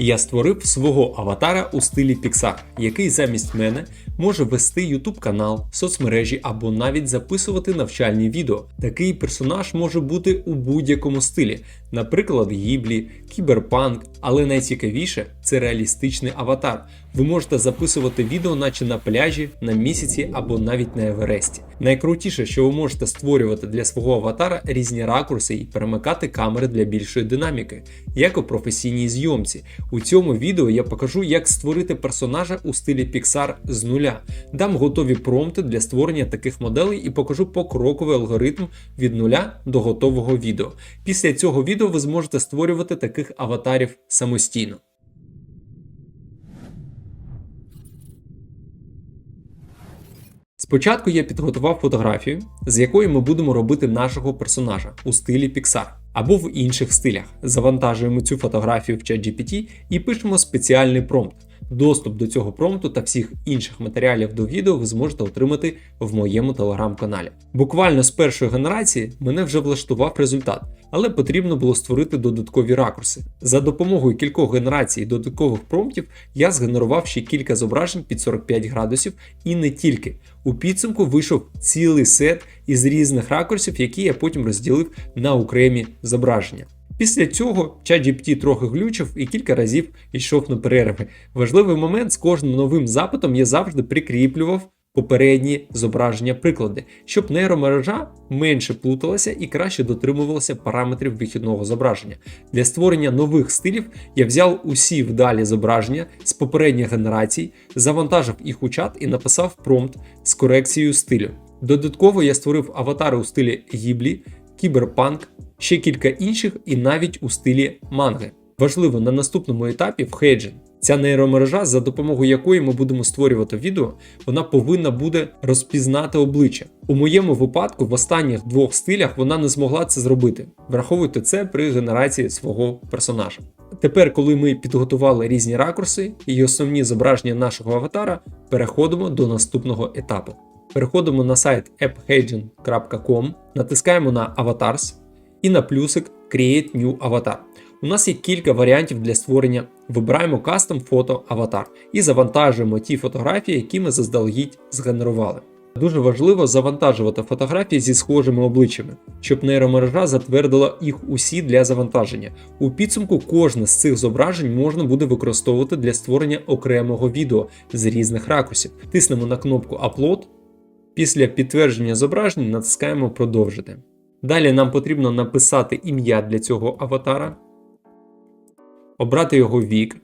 Я створив свого аватара у стилі Pixar, який замість мене може вести YouTube канал, соцмережі або навіть записувати навчальні відео. Такий персонаж може бути у будь-якому стилі, наприклад, гіблі, кіберпанк, але найцікавіше це реалістичний аватар. Ви можете записувати відео, наче на пляжі, на місяці або навіть на Евересті. Найкрутіше, що ви можете створювати для свого аватара різні ракурси і перемикати камери для більшої динаміки, як у професійній зйомці. У цьому відео я покажу, як створити персонажа у стилі Pixar з нуля. Дам готові промпти для створення таких моделей і покажу покроковий алгоритм від нуля до готового відео. Після цього відео ви зможете створювати таких аватарів самостійно. Спочатку я підготував фотографію, з якої ми будемо робити нашого персонажа у стилі Pixar або в інших стилях. Завантажуємо цю фотографію в ChatGPT і пишемо спеціальний промпт. Доступ до цього промпту та всіх інших матеріалів до відео ви зможете отримати в моєму телеграм-каналі. Буквально з першої генерації мене вже влаштував результат, але потрібно було створити додаткові ракурси. За допомогою кількох генерацій додаткових промптів я згенерував ще кілька зображень під 45 градусів і не тільки. У підсумку вийшов цілий сет із різних ракурсів, які я потім розділив на окремі зображення. Після цього ChatGPT трохи глючив і кілька разів йшов на перерви. Важливий момент з кожним новим запитом я завжди прикріплював попередні зображення приклади, щоб нейромережа менше плуталася і краще дотримувалася параметрів вихідного зображення. Для створення нових стилів я взяв усі вдалі зображення з попередніх генерацій, завантажив їх у чат і написав промпт з корекцією стилю. Додатково я створив аватари у стилі гіблі, кіберпанк, ще кілька інших і навіть у стилі манги. Важливо на наступному етапі в Хейджин. Ця нейромережа, за допомогою якої ми будемо створювати відео, вона повинна буде розпізнати обличчя. У моєму випадку, в останніх двох стилях вона не змогла це зробити. Враховуйте це при генерації свого персонажа. Тепер, коли ми підготували різні ракурси і основні зображення нашого аватара, переходимо до наступного етапу. Переходимо на сайт apphagen.com, натискаємо на Avatars і на плюсик Create New Avatar. У нас є кілька варіантів для створення. Вибираємо Custom Photo Avatar і завантажуємо ті фотографії, які ми заздалегідь згенерували. Дуже важливо завантажувати фотографії зі схожими обличчями, щоб нейромережа затвердила їх усі для завантаження. У підсумку кожне з цих зображень можна буде використовувати для створення окремого відео з різних ракурсів. Тиснемо на кнопку Upload. Після підтвердження зображень натискаємо Продовжити. Далі нам потрібно написати ім'я для цього аватара, обрати його вік,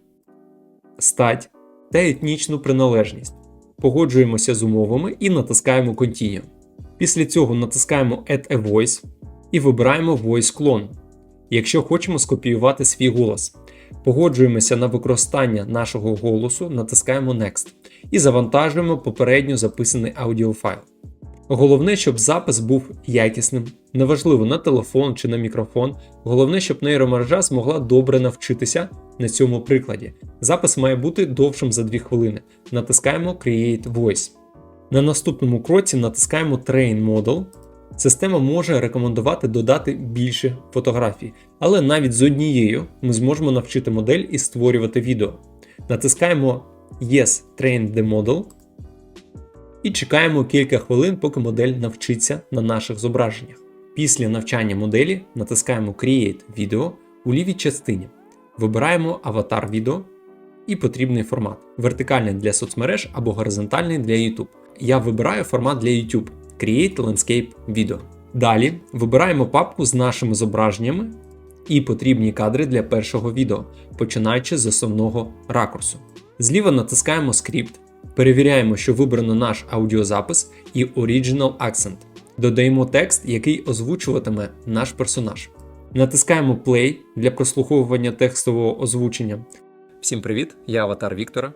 стать та етнічну приналежність. Погоджуємося з умовами і натискаємо Continue. Після цього натискаємо Add a Voice і вибираємо Voice Clone, якщо хочемо скопіювати свій голос. Погоджуємося на використання нашого голосу, натискаємо Next і завантажуємо попередньо записаний аудіофайл. Головне, щоб запис був якісним, неважливо на телефон чи на мікрофон. Головне, щоб нейромережа змогла добре навчитися на цьому прикладі. Запис має бути довшим за 2 хвилини. Натискаємо Create Voice. На наступному кроці натискаємо Train Model. Система може рекомендувати додати більше фотографій, але навіть з однією ми зможемо навчити модель і створювати відео. Натискаємо Yes Train the Model і чекаємо кілька хвилин, поки модель навчиться на наших зображеннях. Після навчання моделі натискаємо Create Video у лівій частині. Вибираємо аватар відео і потрібний формат вертикальний для соцмереж або горизонтальний для YouTube. Я вибираю формат для YouTube Create Landscape Video. Далі вибираємо папку з нашими зображеннями і потрібні кадри для першого відео, починаючи з основного ракурсу. Зліва натискаємо скрипт, перевіряємо, що вибрано наш аудіозапис і Original Accent. Додаємо текст, який озвучуватиме наш персонаж. Натискаємо Play для прослуховування текстового озвучення. Всім привіт! Я аватар Віктора.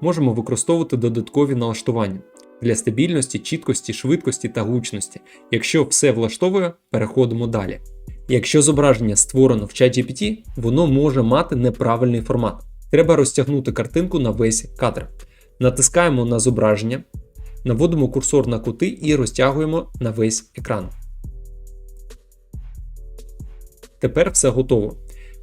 Можемо використовувати додаткові налаштування для стабільності, чіткості, швидкості та гучності. Якщо все влаштовує, переходимо далі. Якщо зображення створено в ChatGPT, воно може мати неправильний формат. Треба розтягнути картинку на весь кадр. Натискаємо на зображення, наводимо курсор на кути і розтягуємо на весь екран. Тепер все готово.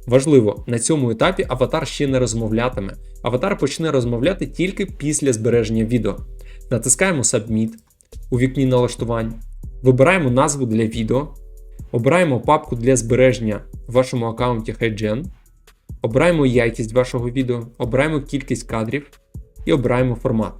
Важливо, на цьому етапі аватар ще не розмовлятиме. Аватар почне розмовляти тільки після збереження відео. Натискаємо Submit у вікні налаштувань, вибираємо назву для відео, обираємо папку для збереження в вашому аккаунті HiGen, обираємо якість вашого відео, обираємо кількість кадрів і обираємо формат.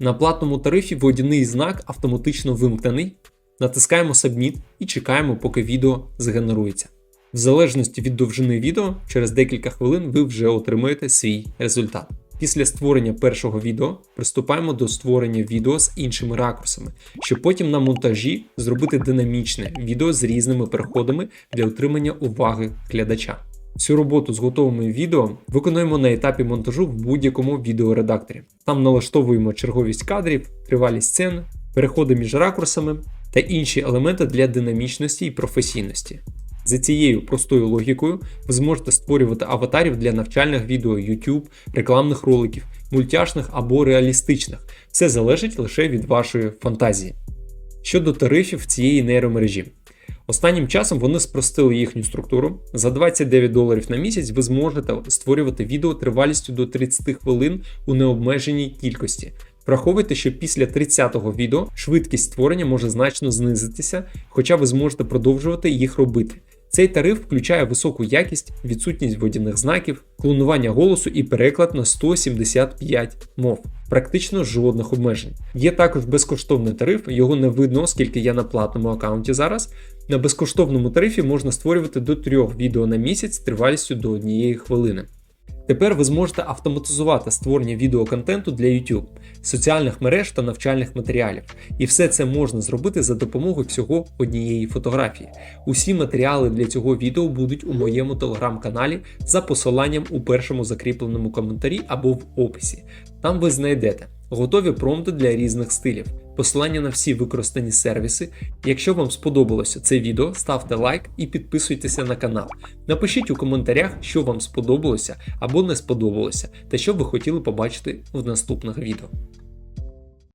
На платному тарифі водяний знак автоматично вимкнений. Натискаємо Submit і чекаємо, поки відео згенерується. В залежності від довжини відео, через декілька хвилин ви вже отримаєте свій результат. Після створення першого відео приступаємо до створення відео з іншими ракурсами, щоб потім на монтажі зробити динамічне відео з різними переходами для отримання уваги глядача. Всю роботу з готовими відео виконуємо на етапі монтажу в будь-якому відеоредакторі. Там налаштовуємо черговість кадрів, тривалість сцен, переходи між ракурсами та інші елементи для динамічності і професійності. За цією простою логікою ви зможете створювати аватарів для навчальних відео YouTube, рекламних роликів, мультяшних або реалістичних. Все залежить лише від вашої фантазії. Щодо тарифів цієї нейромережі. Останнім часом вони спростили їхню структуру. За 29 доларів на місяць ви зможете створювати відео тривалістю до 30 хвилин у необмеженій кількості. Враховуйте, що після 30-го відео швидкість створення може значно знизитися, хоча ви зможете продовжувати їх робити. Цей тариф включає високу якість, відсутність водяних знаків, клонування голосу і переклад на 175 мов, практично жодних обмежень. Є також безкоштовний тариф, його не видно, оскільки я на платному аккаунті зараз. На безкоштовному тарифі можна створювати до 3 відео на місяць тривалістю до 1 хвилини. Тепер ви зможете автоматизувати створення відеоконтенту для YouTube, соціальних мереж та навчальних матеріалів. І все це можна зробити за допомогою всього однієї фотографії. Усі матеріали для цього відео будуть у моєму телеграм-каналі за посиланням у першому закріпленому коментарі або в описі. Там ви знайдете готові промпти для різних стилів, посилання на всі використані сервіси. Якщо вам сподобалося це відео, ставте лайк і підписуйтеся на канал. Напишіть у коментарях, що вам сподобалося або не сподобалося, та що ви хотіли побачити в наступних відео.